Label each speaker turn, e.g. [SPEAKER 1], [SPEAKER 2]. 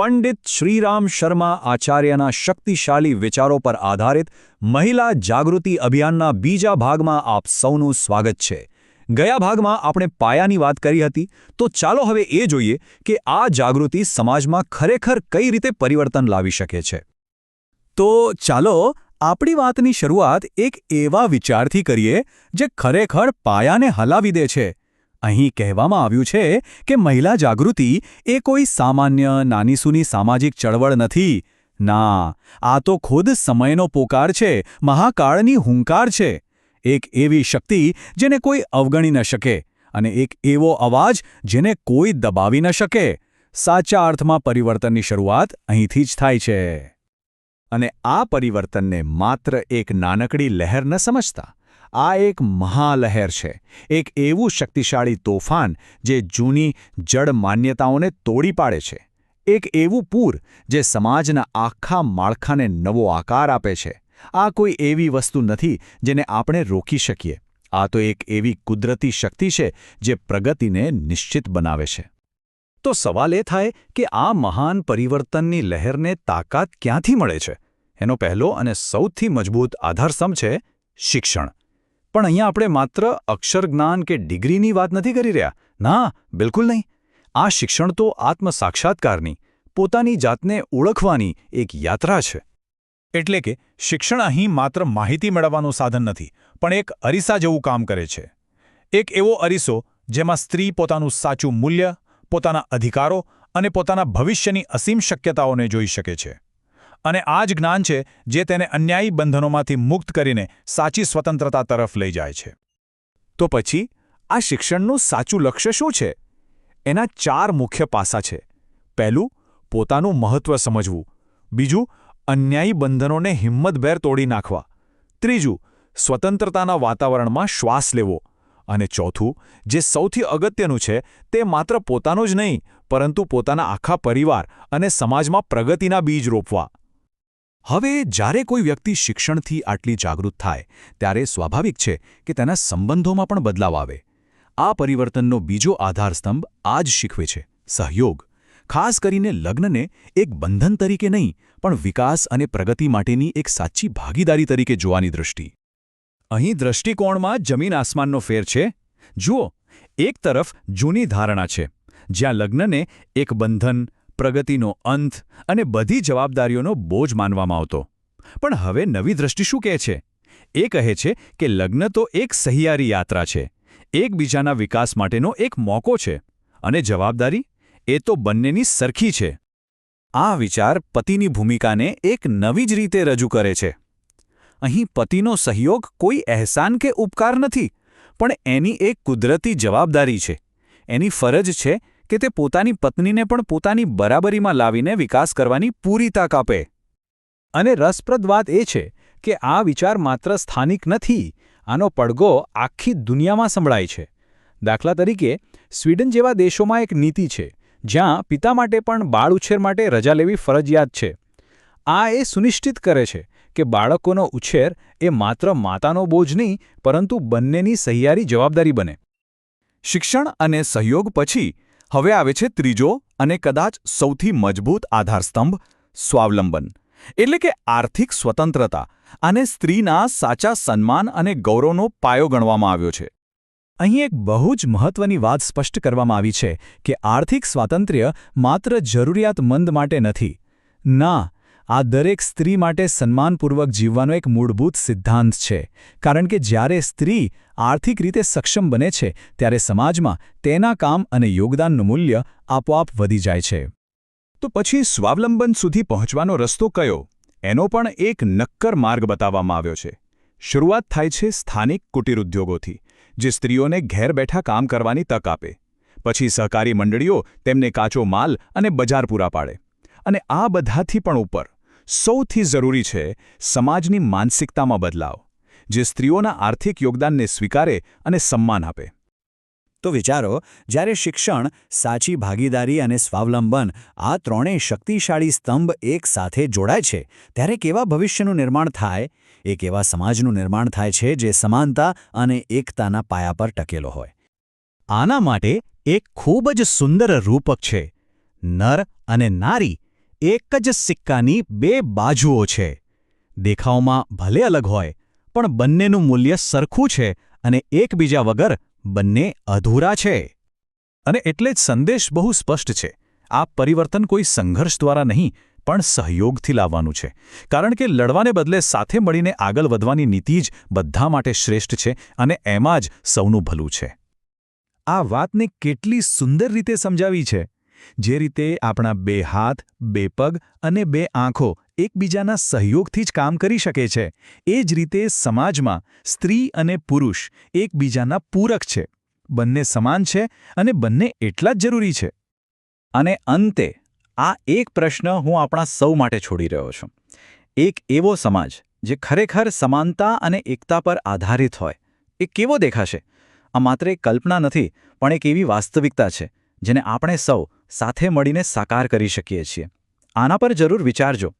[SPEAKER 1] પંડિત શ્રીરામ શર્મા આચાર્યના શક્તિશાળી વિચારો પર આધારિત મહિલા જાગૃતિ અભિયાનના બીજા ભાગમાં આપ સૌનું સ્વાગત છે. ગયા ભાગમાં આપણે પાયાની વાત કરી હતી, તો ચાલો હવે એ જોઈએ કે આ જાગૃતિ સમાજમાં ખરેખર કઈ રીતે પરિવર્તન લાવી શકે છે. તો ચાલો આપણી વાતની શરૂઆત એક એવા વિચારથી કરીએ જે ખરેખર પાયાને હલાવી દે છે. અહીં કહેવામાં આવ્યું છે કે મહિલા જાગૃતિ એ કોઈ સામાન્ય, નાનીસૂની સામાજિક ચળવળ નથી. ના, આ તો ખુદ સમયનો પોકાર છે, મહાકાળની હુંકાર છે. એક એવી શક્તિ જેને કોઈ અવગણી ન શકે અને એક એવો અવાજ જેને કોઈ દબાવી ન શકે. સાચા અર્થમાં પરિવર્તનની શરૂઆત અહીંથી જ થાય છે. અને આ પરિવર્તનને માત્ર એક નાનકડી લહેર ન સમજતા આ એક મહાલહેર છે. એક એવું શક્તિશાળી તોફાન જે જૂની જડ માન્યતાઓને તોડી પાડે છે. એક એવું પૂર જે સમાજના આખા માળખાને નવો આકાર આપે છે. આ કોઈ એવી વસ્તુ નથી જેને આપણે રોકી શકીએ. આ તો એક એવી કુદરતી શક્તિ છે જે પ્રગતિને નિશ્ચિત બનાવે છે. તો સવાલ એ થાય કે આ મહાન પરિવર્તનની લહેરને તાકાત ક્યાંથી મળે છે? એનો પહેલો અને સૌથી મજબૂત આધારસ્તંભ છે શિક્ષણ. પણ અહીંયા આપણે માત્ર અક્ષર જ્ઞાન કે ડિગ્રીની વાત નથી કરી રહ્યા. ના, બિલકુલ નહીં. આ શિક્ષણ તો આત્મસાક્ષાત્કારની, પોતાની જાતને ઓળખવાની એક યાત્રા છે. એટલે કે શિક્ષણ અહીં માત્ર માહિતી મેળવવાનું સાધન નથી, પણ એક અરીસા જેવું કામ કરે છે. એક એવો અરીસો જેમાં સ્ત્રી પોતાનું સાચું મૂલ્ય, પોતાના અધિકારો અને પોતાના ભવિષ્યની અસીમ શક્યતાઓને જોઈ શકે છે. અને આ જ જ્ઞાન છે જે તેને અન્યાયી બંધનોમાંથી મુક્ત કરીને સાચી સ્વતંત્રતા તરફ લઈ જાય છે. તો પછી, આ શિક્ષણનું સાચું લક્ષ્ય શું છે? એના ચાર મુખ્ય પાસા છે. પહેલું, પોતાનું મહત્વ સમજવું. બીજું, અન્યાયી બંધનોને હિંમતભેર તોડી નાખવા. ત્રીજું, સ્વતંત્રતાના વાતાવરણમાં શ્વાસ લેવો. અને ચોથું, જે સૌથી અગત્યનું છે, તે માત્ર પોતાનું જ નહીં, પરંતુ પોતાના આખા પરિવાર અને સમાજમાં પ્રગતિના બીજ રોપવા. હવે જ્યારે કોઈ વ્યક્તિ શિક્ષણથી આટલી જાગૃત થાય, ત્યારે સ્વાભાવિક છે કે તેના સંબંધોમાં પણ બદલાવ આવે. આ પરિવર્તનનો બીજો આધારસ્તંભ આ જ શીખવે છે. સહયોગ. ખાસ કરીને લગ્નને એક બંધન તરીકે નહીં, પણ વિકાસ અને પ્રગતિ માટેની એક સાચી ભાગીદારી તરીકે જોવાની દૃષ્ટિ અહીં દૃષ્ટિકોણમાં જમીન આસમાનનો ફેર છે. જુઓ, એક તરફ જૂની ધારણા છે, જ્યાં લગ્નને એક બંધન પ્રગતિનો અંત અને બધી જવાબદારીઓનો બોજ માનવામાં આવતો. પણ હવે નવી દ્રષ્ટિ શું કહે છે? એ કહે છે કે લગ્ન તો એક સહિયારી યાત્રા છે. એકબીજાના વિકાસ માટેનો એક મોકો છે. અને જવાબદારી? એ તો બંનેની સરખી છે. આ વિચાર પતિની ભૂમિકાને એક નવી જ રીતે રજૂ કરે છે. અહીં પતિનો સહયોગ કોઈ અહેસાન કે ઉપકાર નથી, પણ એની એક કુદરતી જવાબદારી છે. એની ફરજ છે કે તે પોતાની પત્નીને પણ પોતાની બરાબરીમાં લાવીને વિકાસ કરવાની પૂરી તાક આપે. અને રસપ્રદ વાત એ છે કે આ વિચાર માત્ર સ્થાનિક નથી, આનો પડઘો આખી દુનિયામાં સંભળાય છે. દાખલા તરીકે, સ્વીડન જેવા દેશોમાં એક નીતિ છે, જ્યાં પિતા માટે પણ બાળ ઉછેર માટે રજા લેવી ફરજિયાત છે. આ એ સુનિશ્ચિત કરે છે કે બાળકોનો ઉછેર એ માત્ર માતાનો બોજ નહીં, પરંતુ બંનેની સહિયારી જવાબદારી બને. શિક્ષણ અને સહયોગ પછી હવે આવે છે ત્રીજો અને કદાચ સૌથી મજબૂત આધારસ્તંભ, સ્વાવલંબન. એટલે કે આર્થિક સ્વતંત્રતા અને સ્ત્રીના સાચા સન્માન અને ગૌરવનો પાયો ગણવામાં આવ્યો છે. અહીં એક બહુ જ મહત્વની વાત સ્પષ્ટ કરવામાં આવી છે કે આર્થિક સ્વાતંત્ર્ય માત્ર જરૂરિયાતમંદ માટે નથી. ના આ દરેક સ્ત્રી માટે સન્માનપૂર્વક જીવવાનો એક મૂળભૂત સિદ્ધાંત છે. કારણ કે જ્યારે સ્ત્રી આર્થિક રીતે સક્ષમ બને છે, ત્યારે સમાજમાં તેના કામ અને યોગદાનનું મૂલ્ય આપોઆપ વધી જાય છે. તો પછી સ્વાવલંબન સુધી પહોંચવાનો રસ્તો કયો? એનો પણ એક નક્કર માર્ગ બતાવવામાં આવ્યો છે. શરૂઆત થાય છે સ્થાનિક કુટીર ઉદ્યોગોથી જે સ્ત્રીઓને ઘેર બેઠા કામ કરવાની તક આપે. પછી સહકારી મંડળીઓ તેમને કાચો માલ અને બજાર પૂરા પાડે. અને આ બધાથી પણ ઉપર. સૌથી જરૂરી છે સમાજની માનસિકતામાં બદલાવ, જે સ્ત્રીઓના આર્થિક યોગદાનને સ્વીકારે અને સન્માન આપે. તો વિચારો, જ્યારે શિક્ષણ, સાચી ભાગીદારી અને સ્વાવલંબન આ ત્રણેય શક્તિશાળી સ્તંભ એક સાથે જોડાય છે, ત્યારે કેવા ભવિષ્યનું નિર્માણ થાય? એક એવા સમાજનું નિર્માણ થાય છે જે સમાનતા અને એકતાના પાયા પર ટકેલો હોય? આના માટે એક ખૂબ જ સુંદર રૂપક છે, નર અને નારી
[SPEAKER 2] એક જ સિક્કાની બે બાજુઓ છે. દેખાવમાં ભલે અલગ હોય, પણ બંનેનું મૂલ્ય સરખું છે અને એકબીજા વગર બંને અધૂરા છે.
[SPEAKER 1] અને એટલે જ સંદેશ બહુ સ્પષ્ટ છે. આ પરિવર્તન કોઈ સંઘર્ષ દ્વારા નહીં, પણ સહયોગથી લાવવાનું છે. કારણ કે લડવાને બદલે સાથે મળીને આગળ વધવાની નીતિ જ બધા માટે શ્રેષ્ઠ છે અને એમાં જ સૌનું ભલું છે. આ વાતને કેટલી સુંદર રીતે સમજાવી છે. જે રીતે આપણા બે હાથ, બે પગ અને બે આંખો એકબીજાના સહયોગથી જ કામ કરી શકે છે, એ જ રીતે સમાજમાં સ્ત્રી અને પુરુષ એકબીજાના પૂરક છે, બંને સમાન છે અને બંને એટલા જ જરૂરી છે. અને અંતે, આ એક પ્રશ્ન હું આપણા સૌ માટે છોડી રહ્યો છું. એક એવો સમાજ જે ખરેખર સમાનતા અને એકતા પર આધારિત હોય, એ કેવો દેખાશે? આ માત્ર એક કલ્પના નથી, પણ એક એવી વાસ્તવિકતા છે, જેને આપણે સૌ સાથે મળીને સાકાર કરી શકીએ છીએ. આના પર જરૂર વિચારજો.